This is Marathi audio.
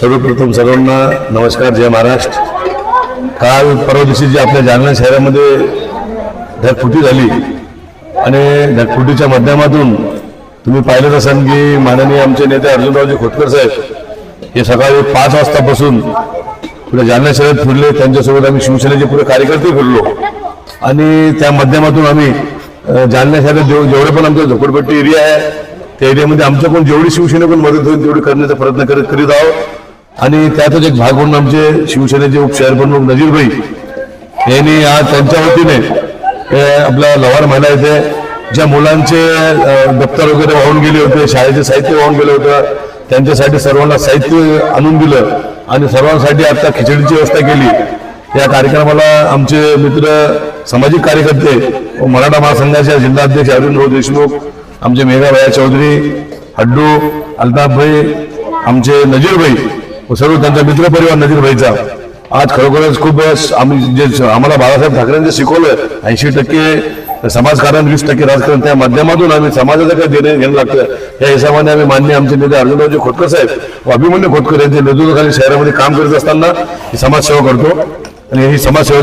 सर्वप्रथम सर्वांना नमस्कार जय महाराष्ट्र. काल परवा दिवशी जी आपल्या जालना शहरामध्ये ढगफुटी झाली आणि ढगफुटीच्या माध्यमातून तुम्ही पाहिलं असाल की माननीय आमचे नेते अर्जुनरावजी खोतकर साहेब हे सकाळी पाच वाजतापासून पुढे जालना शहरात फिरले. त्यांच्यासोबत आम्ही शिवसेनेचे पुढे कार्यकर्ते फिरलो. आणि त्या माध्यमातून आम्ही जालना शहरात जेव- जेवढे पण आमचं झोपडपट्टी एरिया आहे त्या एरियामध्ये आमच्याकडून जेवढी शिवसेनेकडून मदत होईल तेवढी करण्याचा प्रयत्न करत करीत आहोत. आणि त्यातच एक भाग म्हणून आमचे शिवसेनेचे उपशहर प्रमुख नजीरभाई यांनी आज त्यांच्या वतीने आपल्या लवार महिला येथे ज्या मुलांचे दप्तर वगैरे वाहून गेले होते शाळेचे साहित्य वाहून गेले होतं त्यांच्यासाठी सर्वांना साहित्य आणून दिलं आणि सर्वांसाठी आता खिचडीची व्यवस्था केली. या कार्यक्रमाला आमचे मित्र सामाजिक कार्यकर्ते व मराठा महासंघाचे जिल्हाध्यक्ष अरविंद देशमुख आमचे मेघाभया चौधरी हड्डू अल्ताफभाई आमचे नजीरभाई व सर्व त्यांचा मित्रपरिवार व्हायचा आज खरोखरच खूप आम्ही जे आम्हाला बाळासाहेब ठाकरेंचे शिकवलं ऐंशी टक्के समाजकारण वीस टक्के राजकारण त्या माध्यमातून आम्ही समाजाचं काय देणं घेणं लागतं. या हिशोबाने आम्ही मान्य आमचे नेते अर्जुनरावजी खोतकर साहेब व अभिमन्यू खोतकर यांच्या नेतृत्वाखाली शहरामध्ये काम करत असताना ही समाजसेवा करतो. आणि ही समाजसेवा